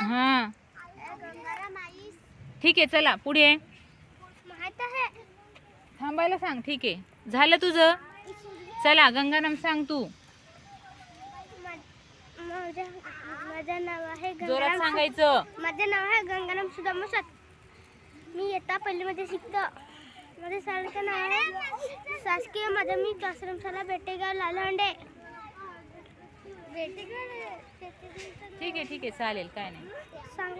हा. ठीक आहे चला पुढे. माहीत आहे? थांबायला सांग ठीक आहे. झालं तुझं? चला गंगाराम सांग तू. माझं माझं नाव आहे जोरात गंगाराम सांगायचं. माझं नाव आहे गंगाराम सुदाम मसात मी इयत्ता पहिलीमध्ये शिकतो. माझ्या शाळेचं नाव आहे शासकीय माध्यमिक आश्रम शाळा बेटेगाव लालहंडे. ठीक आहे ठीक आहे चालेल काय नाही. सांग.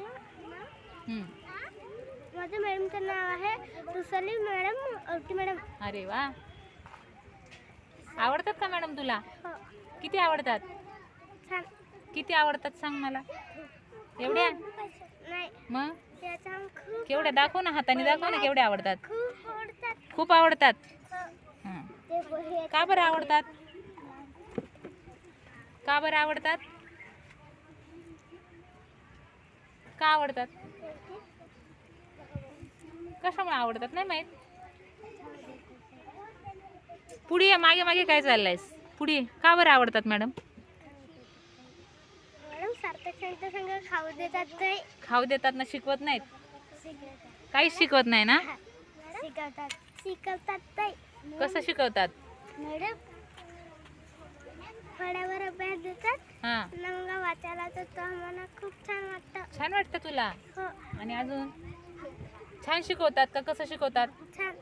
माझ्या मॅडमचं नाव आहे रुसली मॅडम औटी मॅडम. अरे वा. आवडतात का मॅडम तुला? हो. किती आवडतात? किती आवडतात सांग मला. एवढ्या? मग? केवढ्या? दाखव ना हाताने दाखव ना केवढ्या आवडतात. खूप आवडतात. हे. का बरं आवडतात? का बरं आवडतात? का आवडतात? कशामुळे आवडतात नाही माहीत? पुढे मागे मागे काय चाललंयस? पुढे. का बरं आवडतात मॅडम? खाऊ देतात खाऊ देतात ना शिकवत नाहीत? काहीच शिकवत नाही ना? शिकवतात. शिकवतात कसं शिकवतात? मॅडम फळ्यावर अभ्यास देतात हा. मग वाचायला तर तो आम्हाला खूप छान वाटतं. छान वाटतं तुला? हो. आणि अजून? छान शिकवतात का? कसं शिकवतात? छान.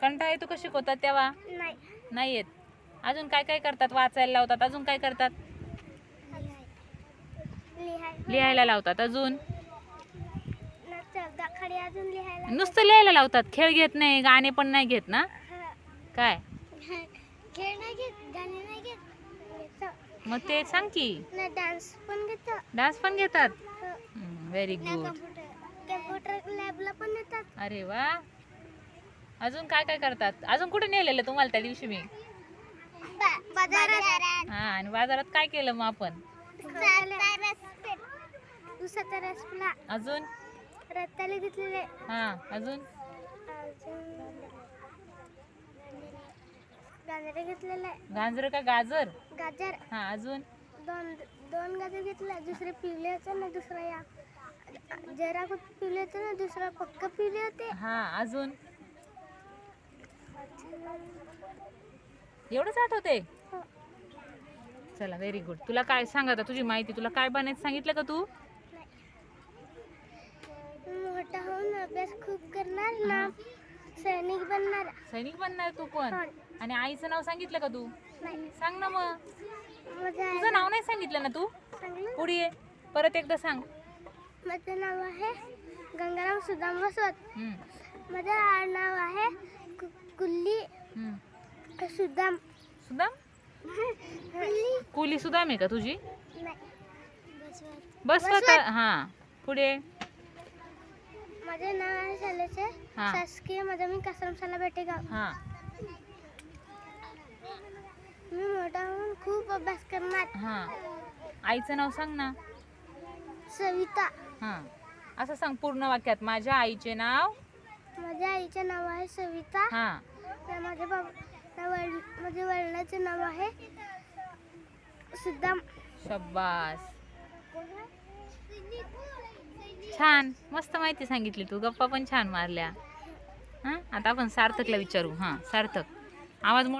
कंटाळा येतो का शिकवतात तेव्हा? नाही. नाही येत. अजून काय काय करतात? वाचायला लावतात. अजून काय करतात? लिहाय लिहायला लावतात. अजून? चौदाखडी अजून लिहायला. नुसतं लिहायला लावतात. खेळ घेत नाही. गाणे पण नाही घेत ना? हा. काय? खेळ नाही घेत. गाणे नाही घेतो. मग ते सांग की. डान्स पण घेतो डान्स पण घेतात. व्हेरी गुड कम्प्युटर लॅबला पण येतात अरे वा. अजून काय काय करतात? अजून कुठे नेलेलं तुम्हाला त्या दिवशी मी? बाजारात. हा आणि बाजारात काय केलं मग आपण? अजून? रत्ताले घेतलेले हा अजून? गाजरे घेतलेले गाजर का गाजर? गाजर. हा अजून? दोन दोन गाजर घेतले दुसरे पिवले होते ना दुसरा या. जरा पिवले होते ना दुसरा पक्क पिवले होते. हा अजून? एवढंच आठवते हो. चला व्हेरी गुड तुला काय सांग आता तुझी माहिती तुला काय बनायचं सांगितलं का तू? मोठा होऊन अभ्यास खूप करणार ना. सैनिक बनणार. सैनिक बनणार तू पण. हो. आणि आईचं नाव सांगितलं का तू? सांग ना मग. तुझं नाव नाही सांगितलं ना तू? पुढे ये. परत एकदा सांग. माझं नाव आहे गंगाराम सुदाम बसवत हम्म, माझं आडनाव आहे कुल्ली. सुदाम. सुदाम? कुली सुदाम आहे का तुझी? नाही. बस स्वतः हा. पुढे माझे नाव आहे शालेचे हा. शासकीय माध्यमिक आश्रम शाळा बेटेगाव हा. मी मोठा होऊन खूप अभ्यास करणार. हा. आईचं नाव सांग ना. सविता. हा. असं सांग पूर्ण वाक्यात. माझ्या आईचे नाव? माझ्या आईचे नाव आहे सविता. हा. आणि माझ्या बाबा त्या वड- माझ्या वडिलांचे नाव आहे सुदाम. शब्बास. छान. मस्त माहिती सांगितली तू. गप्पा पण छान मारल्या. हां? आता आपण सार्थकला विचारू. हां सार्थक. आवाज मोठा